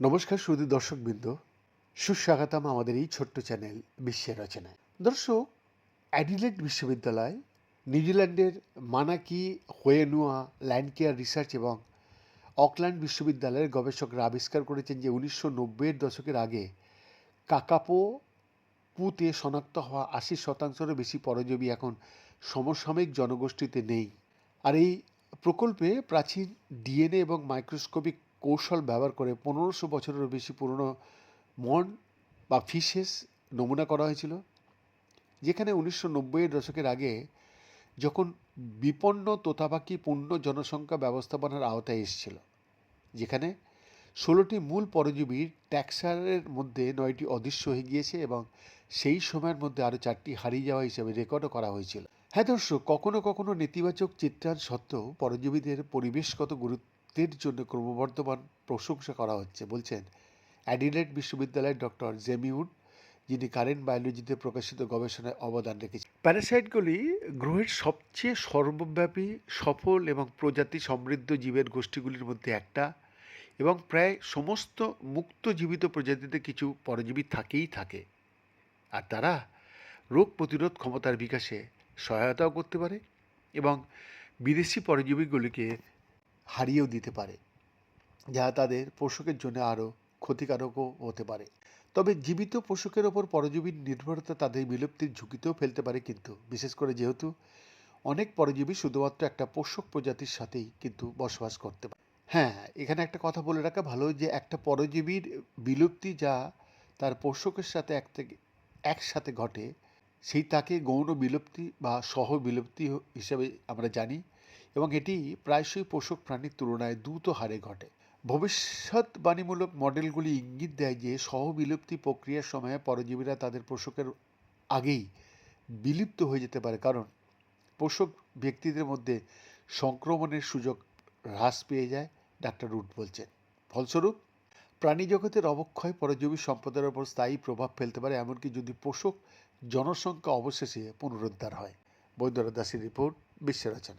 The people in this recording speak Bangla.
নমস্কার সুদী দর্শকবৃন্দ। সুস্বাগতম আমাদের এই ছোট্ট চ্যানেল বিশ্বের রচনায়। দর্শক, অ্যাডিলেড বিশ্ববিদ্যালয়, নিউজিল্যান্ডের Manaaki, Whenua land care research এবং অকল্যান্ড বিশ্ববিদ্যালয়ের গবেষকরা আবিষ্কার করেছেন যে উনিশশো নব্বইয়ের দশকের আগে কাকাপো পুতে শনাক্ত হওয়া আশি শতাংশেরও বেশি পরজীবী এখন সমসাময়িক জনগোষ্ঠীতে নেই। আর এই প্রকল্পে প্রাচীন ডিএনএ এবং মাইক্রোস্কোপিক কৌশল ব্যবহার করে পনেরোশো বছরেরও বেশি পুরনো মন বা ফিশেস নমুনা করা হয়েছিল, যেখানে উনিশশো নব্বইয়ের দশকের আগে যখন বিপন্ন তোতাপাখি পূর্ণ জনসংখ্যা ব্যবস্থাপনার আওতায় এসেছিল, যেখানে ষোলোটি মূল পরজীবীর ট্যাক্সারের মধ্যে নয়টি অদৃশ্য হয়ে গিয়েছে এবং সেই সময়ের মধ্যে আরও চারটি হারিয়ে যাওয়া হিসেবে রেকর্ডও করা হয়েছিল। হ্যাঁ দর্শক, কখনো কখনো নেতিবাচক চিত্রায়ন সত্ত্বেও পরজীবীদের পরিবেশগত গুরুত্বের জন্য ক্রমবর্ধমান প্রশংসা করা হচ্ছে, বলছেন অ্যাডিলেড বিশ্ববিদ্যালয়ের ডক্টর জেমিউড যিনি কারেন্ট বায়োলজিতে প্রকাশিত গবেষণায় অবদান রেখেছেন। প্যারাসাইটগুলি গ্রহের সবচেয়ে সর্বব্যাপী, সফল এবং প্রজাতি সমৃদ্ধ জীবের গোষ্ঠীগুলির মধ্যে একটা এবং প্রায় সমস্ত মুক্ত জীবিত প্রজাতিতে কিছু পরজীবী থাকেই থাকে। আর তারা রোগ প্রতিরোধ ক্ষমতার বিকাশে সহায়তাও করতে পারে এবং বিদেশি পরজীবীগুলিকে হারিয়েও দিতে পারে, যা তাদের পোষকের জন্য আরও ক্ষতিকারকও হতে পারে। তবে জীবিত পোষকের ওপর পরজীবীর নির্ভরতা তাদের বিলুপ্তির ঝুঁকিতেও ফেলতে পারে কিন্তু, বিশেষ করে যেহেতু অনেক পরজীবী শুধুমাত্র একটা পোষক প্রজাতির সাথেই কিন্তু বসবাস করতে পারে। হ্যাঁ এখানে একটা কথা বলে রাখা ভালো যে একটা পরজীবীর বিলুপ্তি যা তার পোষকের সাথে এক থেকে, একসাথে ঘটে সেই তাকে গৌণ বিলুপ্তি বা সহ বিলুপ্তি হিসেবে আমরা জানি এবং এটি প্রায়শই পোষক প্রাণীর তুলনায় দ্রুত হারে ঘটে। ভবিষ্যৎবাণীমূলক মডেলগুলি ইঙ্গিত দেয় যে সহ বিলুপ্তি প্রক্রিয়ার সময়ে পরজীবীরা তাদের পোষকের আগেই বিলুপ্ত হয়ে যেতে পারে। কারণ পোষক ব্যক্তিদের মধ্যে সংক্রমণের সুযোগ হ্রাস পেয়ে যায়, ডাক্তার রুট বলছেন। ফলস্বরূপ প্রাণী জগতের অবক্ষয় পরজীবী সম্পদের ওপর স্থায়ী প্রভাব ফেলতে পারে, এমনকি যদি পোষক জনসংখ্যা অবশেষে পুনরুদ্ধার হয়। বৈদ্যরা দাসের রিপোর্ট বিশ্ব রচনা।